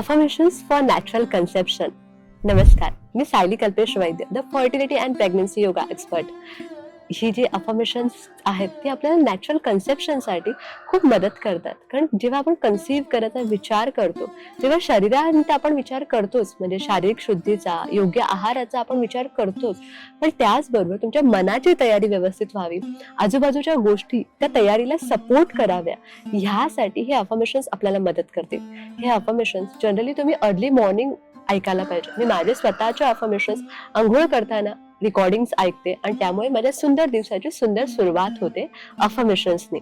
Affirmations for natural conception नमस्कार मी Sayali Kalpesh Vaidya the fertility and pregnancy yoga expert ही जी affirmations आहेत ती आपल्याला नॅचरल कन्सेप्शनसाठी खूप मदत करतात. कारण जेव्हा आपण कन्सिव्ह करायचा विचार करतो तेव्हा शरीरांत आपण विचार करतोच म्हणजे शारीरिक शुद्धीचा योग्य आहाराचा आपण विचार करतोच पण त्याचबरोबर तुमच्या मनाची तयारी व्यवस्थित व्हावी आजूबाजूच्या गोष्टी त्या तयारीला सपोर्ट कराव्या ह्यासाठी हे अफर्मेशन्स आपल्याला मदत करतील. हे अफर्मेशन्स जनरली तुम्ही अर्ली मॉर्निंग ऐकायला पाहिजे. मी माझे स्वतःचे अफर्मेशन्स आंघोळ करताना रेकॉर्डिंग्स ऐकते आणि त्यामुळे माझ्या सुंदर दिवसाची सुंदर सुरुवात होते अफर्मेशन्सनी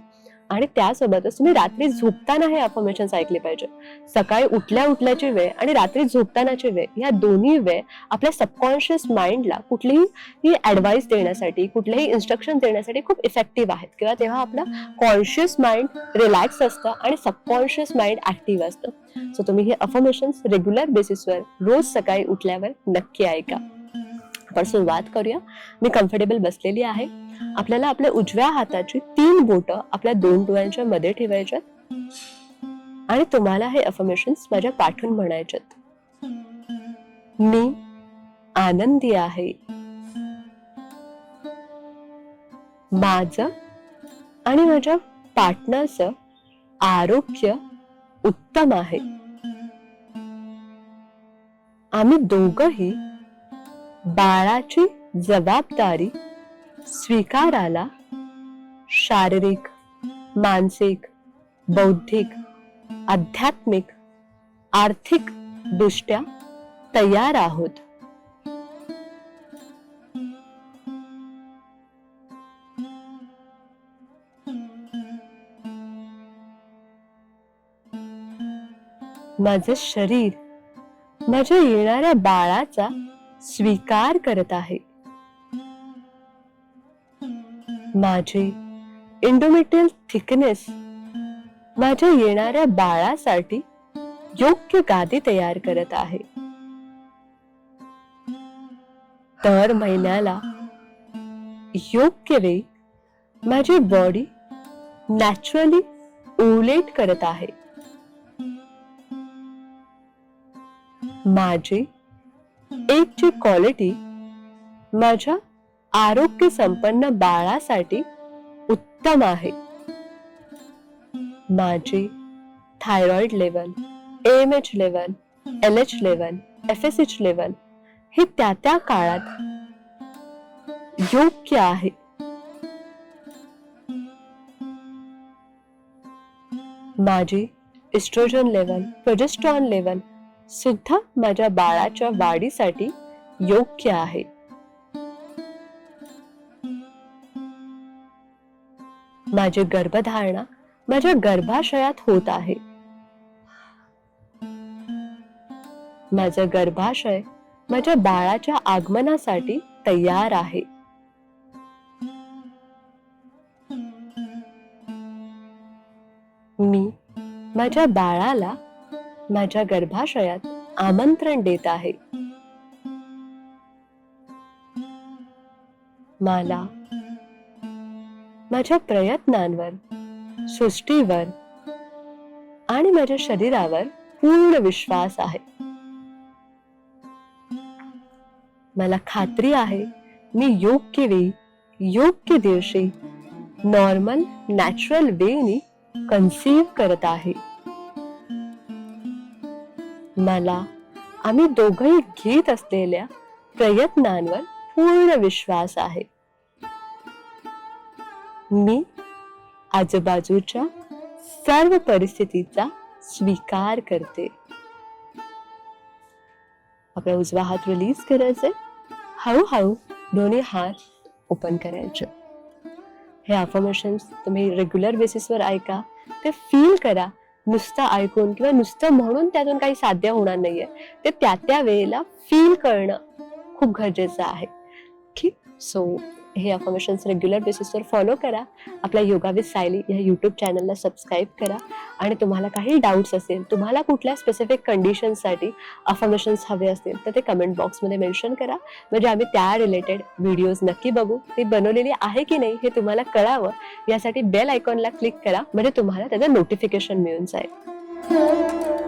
आणि त्यासोबतच तुम्ही रात्री झोपताना हे अफर्मेशन्स ऐकले पाहिजे. सकाळी उठल्या उठल्याची वेळ आणि रात्री झोपतानाची वेळ या दोन्ही वेळ आपल्या सबकॉन्शियस माइंडला कुठलीही ही देण्यासाठी कुठलेही इन्स्ट्रक्शन देण्यासाठी खूप इफेक्टिव्ह आहेत. किंवा तेव्हा आपला कॉन्शियस माइंड रिलॅक्स असतं आणि सबकॉन्शियस माइंड ऍक्टिव्ह असतं. सो तुम्ही हे अफर्मेशन्स रेग्युलर बेसिसवर रोज सकाळी उठल्यावर नक्की ऐका. आपण सुरुवात करूया. मी कम्फर्टेबल बसलेली आहे. आपल्याला आपल्या उजव्या हाताची तीन बोट आपल्या दोन डोळ्यांच्या मध्ये ठेवायच्यात. आणि तुम्हाला हे अफर्मेशन माझ्या पाठून म्हणायच्यात. मी आनंदी आहे. माझं आणि माझ्या पार्टनरचं आरोग्य उत्तम आहे. आम्ही दोघही बाळाची जबाबदारी स्वीकाराला शारीरिक मानसिक बौद्धिक आध्यात्मिक आर्थिक दृष्ट्या तयार आहोत. माझं शरीर माझ्या येणाऱ्या बाळाचा स्वीकार करत आहे. माझे इंडोमेट्रियल थिकनेस माझ्या येणाऱ्या बाळासाठी योग्य गादी तयार करत आहे. दर महिन्याला योग्य वेळी माझी बॉडी नॅचरली ओलेट करत आहे. माझी एक जी क्वालिटी माझ्या आरोग्य संपन्न बाळासाठी उत्तम आहे. माझी thyroid level M H level L H level F S H level हे त्या त्या काळात योग्य आहे. माझी इस्ट्रोजन लेवल प्रोजेस्ट्रॉन लेवल सुद्धा माझ्या बाळाच्या वाढीसाठी योग्य आहे. माझी गर्भधारणा माझ्या गर्भाशयात होत आहे. माझं गर्भाशय माझ्या बाळाच्या आगमनासाठी तयार आहे. मी माझ्या बाळाला माझ्या गर्भाशयात आमंत्रण देत आहे. मला माझ्या प्रयत्नांवर सृष्टीवर आणि माझ्या शरीरावर पूर्ण विश्वास आहे. मला खात्री आहे मी योग्य वेळी योग्य दिवशी नॉर्मल नॅचरल वेनी कन्सीव्ह करत आहे. मला आम्ही दोघंही घेत असलेल्या प्रयत्नांवर पूर्ण विश्वास आहे. मी आजूबाजूच्या सर्व परिस्थितीचा स्वीकार करते. आपला उजवा हात रिलीज करायचे हळूहळू दोन्ही हात ओपन करायचे. हे अफर्मेशन्स तुम्ही रेग्युलर बेसिसवर ऐका ते फील करा. नुसतं ऐकून किंवा नुसतं म्हणून त्यातून काही साध्य होणार नाहीये. ते त्या त्या वेळेला फील करणं खूप गरजेचं आहे. ठीक? सो हे अफॉर्मेशन्स रेग्युलर बेसिसवर फॉलो करा. आपल्या योगा विथ सायली या यूट्यूब चॅनलला सबस्क्राईब करा. आणि तुम्हाला काही डाऊट्स असेल तुम्हाला कुठल्या स्पेसिफिक कंडिशनसाठी अफॉर्मेशन्स हवे असतील तर ते कमेंट बॉक्समध्ये मेन्शन करा. म्हणजे आम्ही त्या रिलेटेड व्हिडिओज नक्की बघू. ती बनवलेली आहे की नाही हे तुम्हाला कळावं. यासाठी बेल आयकॉनला क्लिक करा. म्हणजे तुम्हाला त्याचं नोटिफिकेशन मिळून जाईल.